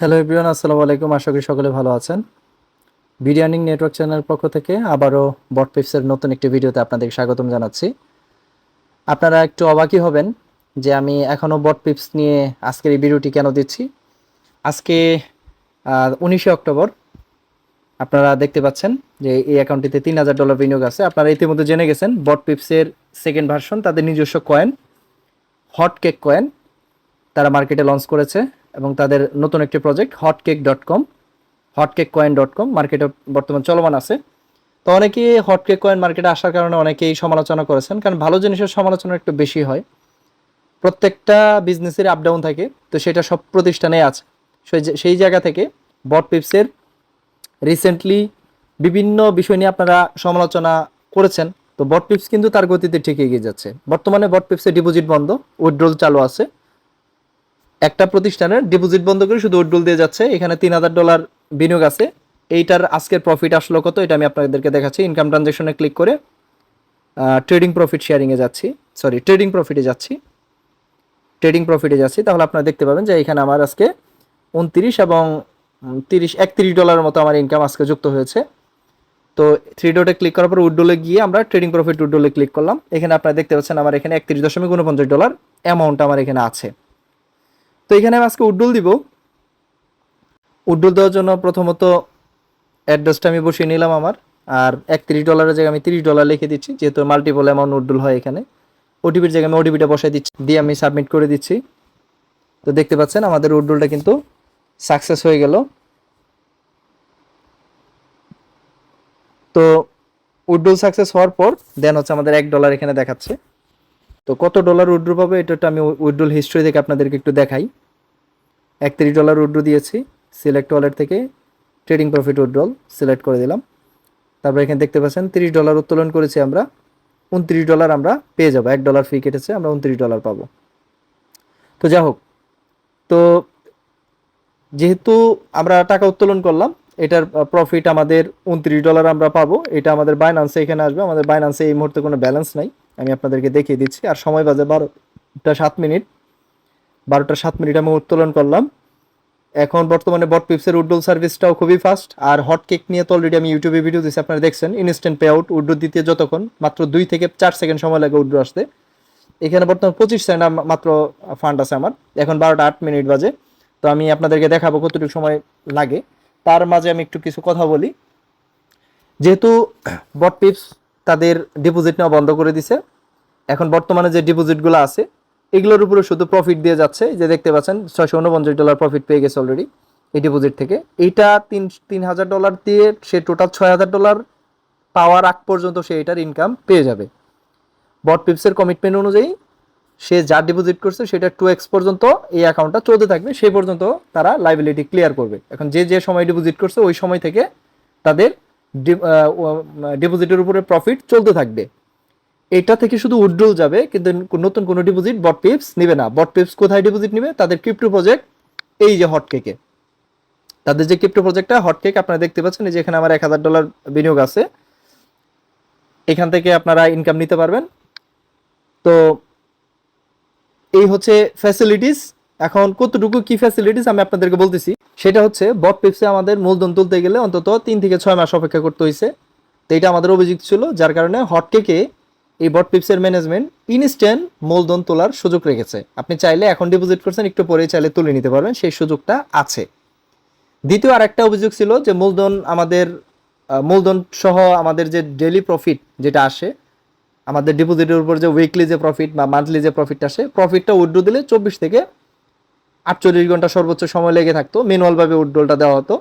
Hello everyone আসসালামু আলাইকুম। আশা করি সকলে ভালো আছেন। বিরিয়ানিং নেটওয়ার্ক চ্যানেল পক্ষ থেকে আবারও বট পিপসের নতুন একটি ভিডিওতে আপনাদের স্বাগতম জানাচ্ছি। আপনারা একটু অবাকই হবেন যে আমি এখনও বট পিপস নিয়ে আজকের এই ভিডিওটি কেন দিচ্ছি। আজকে উনিশে অক্টোবর, আপনারা দেখতে পাচ্ছেন যে এই অ্যাকাউন্টটিতে তিন হাজার ডলার বিনিয়োগ আছে। আপনারা ইতিমধ্যে জেনে গেছেন বট পিপসের সেকেন্ড ভার্সন তাদের নিজস্ব কয়েন হট কেক কয়েন তারা মার্কেটে লঞ্চ করেছে। এবং তাদের নতুন একটি project hotcake dot com hotcake coin dot com মার্কেটে বর্তমান চলমান আছে। তো অনেকেই হটকেক কয়েন মার্কেটে আসার কারণে অনেকেই সমালোচনা করেছেন, কারণ ভালো জিনিসের সমালোচনা একটু বেশি হয়। প্রত্যেকটা বিজনেসের আপ ডাউন থাকে, তো সেটা সব প্রতিষ্ঠানে আছে। সেই জায়গা থেকে বট পিপসের রিসেন্টলি বিভিন্ন বিষয় নিয়ে আপনারা সমালোচনা করেছেন, তো বট পিপস কিন্তু তার গতিতে ঠিক এগিয়ে যাচ্ছে। বর্তমানে বট পিপসের ডিপোজিট বন্ধ উইথড্রল চালু আছে। একটা প্রতিষ্ঠানের ডিপোজিট বন্ধ করে শুধু উইথড্রল দিয়ে যাচ্ছে। এখানে তিন হাজার ডলার বিনিয়োগ আছে। এইটার আজকের প্রফিট আসলো কত? এটা আমি আপনাদেরকে দেখাচ্ছি। ইনকাম ট্রানজ্যাকশনে ক্লিক করে ট্রেডিং প্রফিট শেয়ারিংয়ে যাচ্ছি। সরি ট্রেডিং প্রফিটে যাচ্ছি। ট্রেডিং প্রফিটে যাচ্ছি। তাহলে আপনারা দেখতে পাবেন যে এখানে আমার আজকে উনত্রিশ এবং তিরিশ, একত্রিশ ডলারের মতো আমার ইনকাম আজকে যুক্ত হয়েছে। তো থ্রি ডটে ক্লিক করার পর উড্ডোলে গিয়ে আমরা ট্রেডিং প্রফিট উড্ডোলে ক্লিক করলাম। এখানে আপনারা দেখতে পাচ্ছেন আমার এখানে একত্রিশ দশমিক উনপঞ্চাশ ডলার অ্যামাউন্ট আমার এখানে আছে। তো এখানে আমি আজকে উড্ডুল দিব। উড্ডুল দেওয়ার জন্য প্রথমত অ্যাড্রেসটা আমি বসিয়ে নিলাম আমার, আর একত্রিশ ডলারের জায়গায় আমি তিরিশ ডলার লিখে দিচ্ছি, যেহেতু মাল্টিপল অ্যামাউন্ট উড্ডুল হয় এখানে। ওটিপির জায়গায় আমি ওটিপিটা বসাই দিচ্ছি, দিয়ে আমি সাবমিট করে দিচ্ছি। তো দেখতে পাচ্ছেন আমাদের উড্ডুলটা কিন্তু সাকসেস হয়ে গেল। তো উড্ডুল সাকসেস হওয়ার পর দেন হচ্ছে আমাদের এক ডলার এখানে দেখাচ্ছে। তো কত ডলার উইড্রো পাবো? এটা আমি উইড্রোল হিস্ট্রি থেকে আপনাদেরকে একটু দেখাই। একত্রিশ ডলার উইড্রো দিয়েছি সিলেক্ট ওয়ালেট থেকে ট্রেডিং প্রফিট উইড্রল সিলেক্ট করে দিলাম। তারপর এখানে দেখতে পাচ্ছেন তিরিশ ডলার উত্তোলন করেছি আমরা, উনত্রিশ ডলার আমরা পেয়ে যাব। এক ডলার ফি কেটেছে, আমরা উনত্রিশ ডলার পাবো। তো যা হোক, তো যেহেতু আমরা টাকা উত্তোলন করলাম, এটার প্রফিট আমাদের উনত্রিশ ডলার আমরা পাবো। এটা আমাদের বাইনান্সে এখানে আসবে, আমাদের বাইনান্সে এই মুহূর্তে কোনো ব্যালেন্স নাই। আমি আপনাদেরকে দেখিয়ে দিচ্ছি। আর সময় বাজে বারোটা সাত মিনিট। বারোটা সাত মিনিট আমি উত্তোলন করলাম। এখন বর্তমানে বট পিপসের উড্ডোল সার্ভিসটাও খুবই ফাস্ট। আর হট কেক নিয়ে তো অলরেডি আমি ইউটিউবে ভিডিও দিচ্ছি আপনারা দেখছেন। ইনস্ট্যান্ট পে আউট উড্ডো দিতে যতক্ষণ, মাত্র দুই থেকে চার সেকেন্ড সময় লাগে উড্ডো আসতে। এখানে বর্তমান পঁচিশ সেকেন্ড মাত্র ফান্ড আছে আমার। এখন বারোটা আট মিনিট বাজে। তো আমি আপনাদেরকে দেখাবো কতটুকু সময় লাগে। তার মাঝে আমি একটু কিছু কথা বলি। যেহেতু বট পিপস তাদের ডিপোজিট নেওয়া বন্ধ করে দিছে। এখন বর্তমানে যে ডিপোজিটগুলো আছে, এগুলোর উপরে শুধু প্রফিট দিয়ে যাচ্ছে। যে দেখতে পাচ্ছেন, ছয়শো উনপঞ্চাশ ডলার প্রফিট পেয়ে গেছে অলরেডি এই ডিপোজিট থেকে। এইটা তিন তিন হাজার ডলার দিয়ে সে টোটাল ছয় হাজার ডলার পাওয়ার আগ পর্যন্ত সে এটার ইনকাম পেয়ে যাবে। বট পিপসের কমিটমেন্ট অনুযায়ী সে যা ডিপোজিট করছে সেটা টু এক্স পর্যন্ত এই অ্যাকাউন্টটা চলতে থাকবে, সেই পর্যন্ত তারা লাইবিলিটি ক্লিয়ার করবে। এখন যে যে সময় ডিপোজিট করছে, ওই সময় থেকে তাদের ডিপোজিটের উপরে প্রফিট চলতে থাকবে। এটা থেকে শুধু উইথড্রল যাবে, কিন্তু নতুন কোনো ডিপোজিট বট পিপস নেবে না। বট পিপস কোথায় ডিপোজিট নেবে? তাদের ক্রিপ্টো প্রজেক্ট এই যে হটকেকে তাদের যে ক্রিপ্টো প্রজেক্টটা হটকেক আপনারা দেখতে পাচ্ছেন যে এখানে আমার এক হাজার ডলার বিনিয়োগ আছে। এখান থেকে আপনারা ইনকাম নিতে পারবেন। তো এই হচ্ছে ফ্যাসিলিটিস এখন কতটুকু কি ফ্যাসিলিটিস আমি আপনাদেরকে বলতেছি, সেটা হচ্ছে বট পিপসে আমাদের মূলধন তুলতে গেলে অন্তত তিন থেকে ছয় মাস অপেক্ষা করতে হয়েছে তো এটা আমাদের অভিযোগ ছিল, যার কারণে হটকেকে এই বট পিপসের ম্যানেজমেন্ট ইনস্ট্যান্ট মূলধন তোলার সুযোগ রেখেছে। আপনি চাইলে এখন ডিপোজিট করছেন, একটু পরে চাইলে তুলে নিতে পারবেন, সেই সুযোগটা আছে। দ্বিতীয় আরেকটা অভিযোগ ছিল যে মূলধন আমাদের মূলধন সহ আমাদের যে ডেলি প্রফিট যেটা আসে, আমাদের ডিপোজিটের উপর যে উইকলি যে প্রফিট বা মান্থলি যে প্রফিটটা আসে প্রফিটটা উইড্রো দিলে চব্বিশ থেকে আটচল্লিশ ঘণ্টা সর্বোচ্চ সময় লেগে থাকতো ম্যানুয়ালভাবে উড্ডোলটা দেওয়া হতো।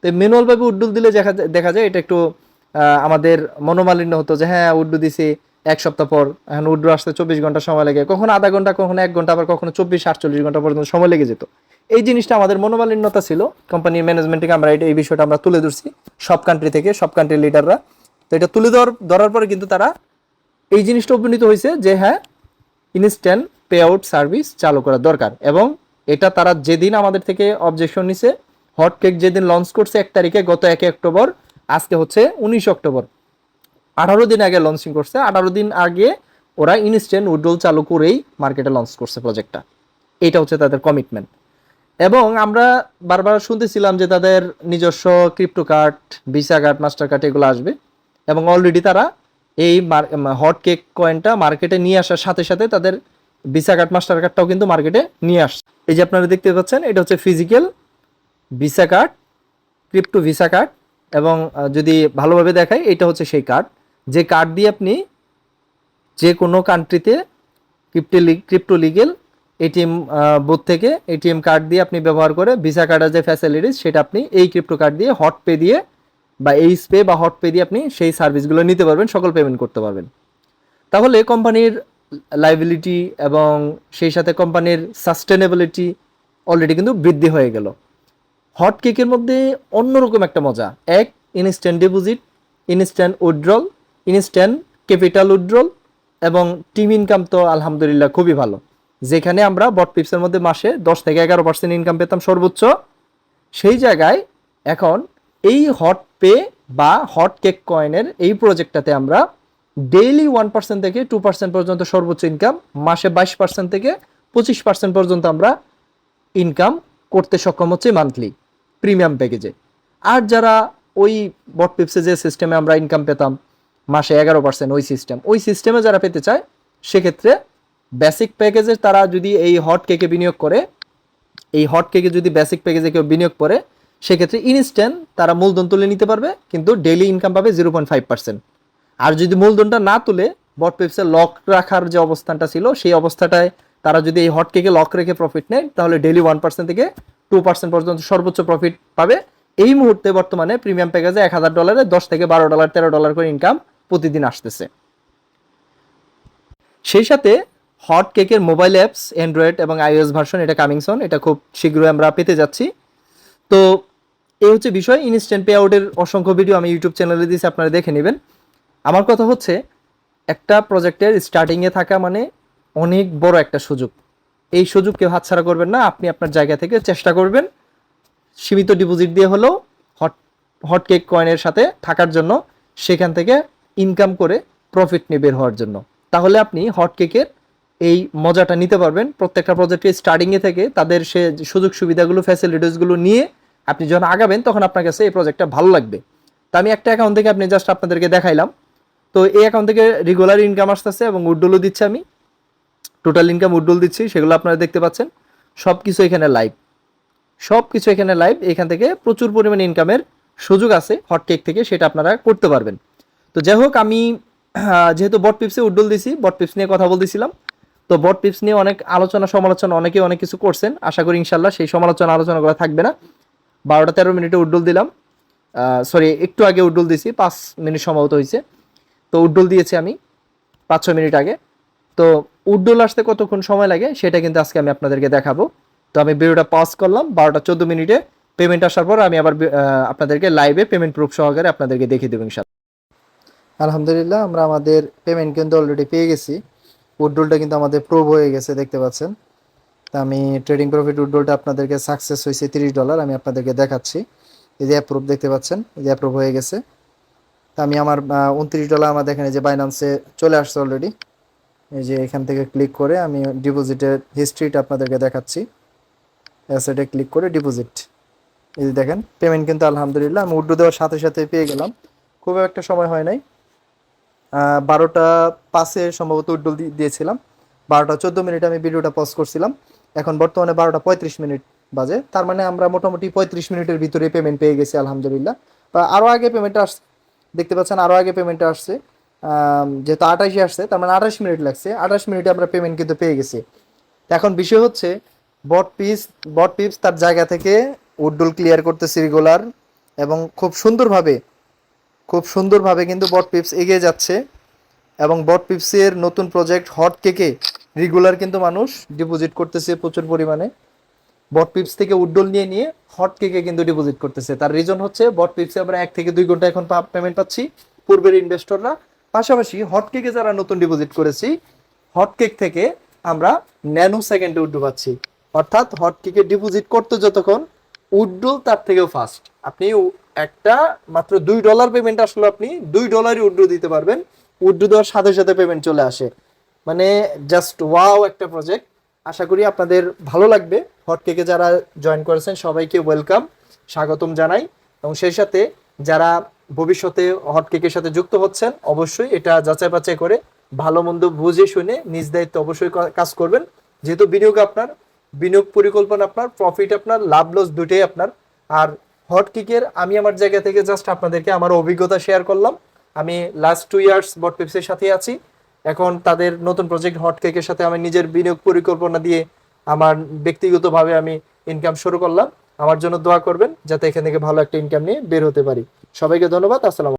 তো ম্যানুয়ালভাবে উড্ডোল দিলে দেখা যায় দেখা যায় এটা একটু আমাদের মনোমালিন্য হতো যে হ্যাঁ উড্ডু দিছি, এক সপ্তাহ পর, এখন উড্ডু আসতে চব্বিশ ঘণ্টা সময় লাগে। কখনো আধা ঘণ্টা, কখনো এক ঘণ্টা, আবার কখনো চব্বিশ, আটচল্লিশ ঘণ্টা পর্যন্ত সময় লেগে যেত। এই জিনিসটা আমাদের মনোমালিন্যতা ছিল। কোম্পানির ম্যানেজমেন্ট থেকে আমরা এই বিষয়টা আমরা তুলে ধরছি সব কান্ট্রি থেকে, সব কান্ট্রির লিডাররা তো এটা তুলে ধর, ধরার পরে কিন্তু তারা এই জিনিসটা উপনীত হয়েছে যে হ্যাঁ ইনস্ট্যান্ট পে আউট সার্ভিস চালু করা দরকার এবং এটা তারা যেদিন আমাদের থেকে অবজেকশন নিছে হট কেক যেদিন লঞ্চ করছে, এক তারিখে গত এক অক্টোবর, আজকে হচ্ছে উনিশ অক্টোবর। আঠারো দিন আগে লঞ্চিং করছে, আঠারো দিন আগে ওরা ইনস্ট্যান্ট উইড্রোল চালু করেই মার্কেটে লঞ্চ করছে প্রজেক্টটা এটা হচ্ছে তাদের কমিটমেন্ট এবং আমরা বারবার শুনতেছিলাম যে তাদের নিজস্ব crypto card Visa card master card এগুলো আসবে। এবং অলরেডি তারা এই হট কেক কয়েনটা মার্কেটে নিয়ে আসার সাথে সাথে তাদের ভিসা কার্ড মাস্টার কার্ডটাও কিন্তু মার্কেটে নিয়ে আসছে। এই যে আপনারা দেখতে পাচ্ছেন, এটা হচ্ছে physical Visa card crypto Visa card এবং যদি ভালোভাবে দেখাই, এটা হচ্ছে সেই কার্ড যে কার্ড দিয়ে আপনি যে কোনো কান্ট্রিতে crypto crypto legal ATM booth থেকে এটিএম কার্ড দিয়ে আপনি ব্যবহার করে ভিসা কার্ডের যে ফ্যাসিলিটিস সেটা আপনি এই ক্রিপ্টো কার্ড দিয়ে হট পে দিয়ে বা এইচ পে বা হট পে দিয়ে আপনি সেই সার্ভিসগুলো নিতে পারবেন, সকল পেমেন্ট করতে পারবেন। তাহলে কোম্পানির লাইবিলিটি এবং সেই সাথে কোম্পানির সাস্টেনেবিলিটি অলরেডি কিন্তু বৃদ্ধি হয়ে গেল। হট কেকের মধ্যে অন্যরকম একটা মজা। এক instant deposit instant withdrawal instant capital withdrawal এবং টিম ইনকাম তো আলহামদুলিল্লাহ খুবই ভালো। যেখানে আমরা বট পিপসের মধ্যে মাসে দশ থেকে এগারো পার্সেন্ট ইনকাম পেতাম সর্বোচ্চ। সেই জায়গায় এখন এই হট পে বা হট কেক কয়েনের এই প্রজেক্টটাতে আমরা ডেইলি ওয়ান পার্সেন্ট থেকে টু পার্সেন্ট পর্যন্ত সর্বোচ্চ ইনকাম মাসে বাইশ পার্সেন্ট থেকে পঁচিশ পার্সেন্ট পর্যন্ত আমরা ইনকাম করতে সক্ষম হচ্ছে মান্থলি প্রিমিয়াম প্যাকেজে আর যারা ওই বট পিপসে যে সিস্টেমে আমরা ইনকাম পেতাম, মাসে এগারো পার্সেন্ট ওই সিস্টেম ওই সিস্টেমে যারা পেতে চায়, সেক্ষেত্রে বেসিক প্যাকেজে তারা যদি এই হট কেকে বিনিয়োগ করে, এই হট কেকে যদি বেসিক প্যাকেজে কেউ বিনিয়োগ করে, সেক্ষেত্রে ইনস্ট্যান্ট তারা মূলধন তুলে নিতে পারবে, কিন্তু ডেইলি ইনকাম পাবে জিরো পয়েন্ট ফাইভ পার্সেন্ট আর যদি মূলধনটা না তুলে বট পেপসে লক রাখার যে অবস্থানটা ছিল, সেই অবস্থাটায় তারা যদি এই হট কেকে লক রেখে প্রফিট নেয়, তাহলে ডেইলি ওয়ান পার্সেন্ট থেকে টু পার্সেন্ট পর্যন্ত সর্বোচ্চ প্রফিট পাবে। এই মুহূর্তে বর্তমানে প্রিমিয়াম প্যাকেজে এক হাজার ডলারে দশ থেকে বারো ডলার তেরো ডলার করে ইনকাম প্রতিদিন আসতেছে। সেই সাথে হট কেকের মোবাইল অ্যাপস অ্যান্ড্রয়েড এবং আইওএস ভার্সন এটা কামিংসন এটা খুব শীঘ্রই আমরা পেতে যাচ্ছি। তো এই হচ্ছে বিষয় ইনস্ট্যান্ট পে আউটের অসংখ্য ভিডিও আমি ইউটিউব চ্যানেলে দিয়েছি, আপনারা দেখে নেবেন। আমার কথা হচ্ছে, একটা প্রজেক্টের স্টার্টিংয়ে থাকা মানে অনেক বড় একটা সুযোগ। এই সুযোগ কেউ হাতছাড়া করবেন না, আপনি আপনার জায়গা থেকে চেষ্টা করবেন। সীমিত ডিপোজিট দিয়ে হলেও হট হট কেক কয়েনের সাথে থাকার জন্য, সেখান থেকে ইনকাম করে প্রফিট নিয়ে বের হওয়ার জন্য। তাহলে আপনি হট কেকের এই মজাটা নিতে পারবেন। প্রত্যেকটা প্রজেক্টের স্টার্টিংয়ে থেকে তাদের সে সুযোগ সুবিধাগুলো ফ্যাসিলিটিসগুলো নিয়ে আপনি যখন আগাবেন, তখন আপনার কাছে এই প্রজেক্টটা ভালো লাগবে। তো আমি একটা অ্যাকাউন্ট থেকে আপনি জাস্ট আপনাদেরকে দেখাইলাম। তো এই অ্যাকাউন্ট থেকে রেগুলার ইনকাম আসতেছে এবং উড্ডলও দিচ্ছে আমি। টোটাল ইনকাম উড্ডল দিচ্ছি, সেগুলো আপনারা দেখতে পাচ্ছেন। সব কিছু এখানে লাইভ সব কিছু এখানে লাইভ এখান থেকে প্রচুর পরিমাণে ইনকামের সুযোগ আছে হট কেক থেকে, সেটা আপনারা করতে পারবেন। তো যাই হোক, আমি যেহেতু বট পিপসে উড্ডল দিছি বট পিপস নিয়ে কথা বলতেছিলাম, তো বট পিপস নিয়ে অনেক আলোচনা সমালোচনা অনেকে অনেক কিছু করছেন। আশা করি ইনশাল্লাহ সেই সমালোচনা আলোচনা করা থাকবে না। বারোটা তেরো মিনিটে উড্ডল দিলাম। সরি একটু আগে উড্ডল দিছি, পাঁচ মিনিট সম্ভবত হয়েছে। তো উড্ডল দিয়েছি আমি পাঁচ ছ মিনিট আগে। তো উড্ডল আসতে কতক্ষণ সময় লাগে সেটা কিন্তু আজকে আমি আপনাদেরকে দেখাবো। তো আমি ভিডিওটা পাস করলাম বারোটা চোদ্দ মিনিটে পেমেন্ট আসার পর আমি আবার আপনাদেরকে লাইভে পেমেন্ট প্রুফ সহকারে আপনাদেরকে দেখিয়ে দেবো ইনশাল্লাহ আলহামদুলিল্লাহ, আমরা আমাদের পেমেন্ট কিন্তু অলরেডি পেয়ে গেছি। উড্ডলটা কিন্তু আমাদের প্রুভ হয়ে গেছে, দেখতে পাচ্ছেন। তা আমি ট্রেডিং প্রফিট উড্ডলটা আপনাদেরকে সাকসেস হয়েছে তিরিশ ডলার আমি আপনাদেরকে দেখাচ্ছি। এই যে অ্যাপ্রুভ দেখতে পাচ্ছেন? এই যে অ্যাপ্রুভ হয়ে গেছে। আমি আমার উনত্রিশ ডলার আমার দেখেন যে বাইনান্সে চলে আসছে অলরেডি এই যে এখান থেকে ক্লিক করে আমি ডিপোজিটের হিস্ট্রিটা আপনাদেরকে দেখাচ্ছি। অ্যাসেটে ক্লিক করে ডিপোজিট এই দেখেন পেমেন্ট কিন্তু আলহামদুলিল্লাহ আমি উড্ডো দেওয়ার সাথে সাথে পেয়ে গেলাম। খুব একটা সময় হয় নাই। বারোটা পাঁচে সম্ভবত উড্ডল দি- দিয়েছিলাম। বারোটা চোদ্দ মিনিট আমি ভিডিওটা পজ করছিলাম। এখন বর্তমানে বারোটা পঁয়ত্রিশ মিনিট বাজে। তার মানে আমরা মোটামুটি পঁয়ত্রিশ মিনিটের ভিতরে পেমেন্ট পেয়ে গেছি আলহামদুলিল্লাহ। আরও আগে পেমেন্টটা দেখতে পাচ্ছেন আরও আগে পেমেন্টটা আসছে। যেহেতু আঠাশে আসছে, তার মানে আঠাশ মিনিট লাগছে। আঠাশ মিনিটে আমরা পেমেন্ট কিন্তু পেয়ে গেছি। এখন বিষয় হচ্ছে বট পিস বট পিপস তার জায়গা থেকে উড্ডুল ক্লিয়ার করতেছে রেগুলার এবং খুব সুন্দরভাবে খুব সুন্দরভাবে কিন্তু বট পিপস এগিয়ে যাচ্ছে এবং বট পিপসের নতুন প্রজেক্ট হট কেকে রেগুলার কিন্তু মানুষ ডিপোজিট করতেছে প্রচুর পরিমাণে। বট পিপস থেকে উড্ডল নিয়ে নিয়ে হট কেকে কিন্তু ডিপোজিট করতেছে। তার রিজন হচ্ছে বট পিপসে আমরা এক থেকে দুই ঘণ্টা এখন পেমেন্ট পাচ্ছি। পূর্বের ইনভেস্টররা পাশাপাশি হট কেকে যারা নতুন ডিপোজিট করেছি হট কেক থেকে আমরা ন্যানো সেকেন্ডে উড্ডু পাচ্ছি। অর্থাৎ হট কেকে ডিপোজিট করতে যতক্ষণ, উড্ডুল তার থেকেও ফাস্ট আপনি একটা মাত্র দুই ডলার পেমেন্ট আসলে আপনি দুই ডলারই উড্ডু দিতে পারবেন। উড্ডু দেওয়ার সাথে সাথে পেমেন্ট চলে আসে। মানে জাস্ট ওয়াও একটা প্রজেক্ট আশা করি আপনাদের ভালো লাগবে। হট কেকে যারা জয়েন করেছেন, সবাইকে ওয়েলকাম স্বাগতম জানাই। এবং সেই সাথে যারা ভবিষ্যতে হট কেকের সাথে যুক্ত হচ্ছেন, অবশ্যই এটা যাচাই বাছাই করে ভালো মন্দ বুঝে শুনে নিজ দায়িত্ব অবশ্যই কাজ করবেন। যেহেতু বিনিয়োগ আপনার, বিনিয়োগ পরিকল্পনা আপনার প্রফিট আপনার লাভ লস দুটোই আপনার। আর হট কিকের আমি আমার জায়গা থেকে জাস্ট আপনাদেরকে আমার অভিজ্ঞতা শেয়ার করলাম। আমি লাস্ট টু ইয়ার্স বট পেপসের সাথে আছি। এখন তাদের নতুন প্রজেক্ট হট কেকের সাথে আমি নিজের বিনিয়োগ পরিকল্পনা দিয়ে আমার ব্যক্তিগতভাবে আমি ইনকাম শুরু করলাম। আমার জন্য দোয়া করবেন যাতে এখান থেকে ভালো একটা ইনকাম নিয়ে বের হতে পারি। সবাইকে ধন্যবাদ, আসসালাম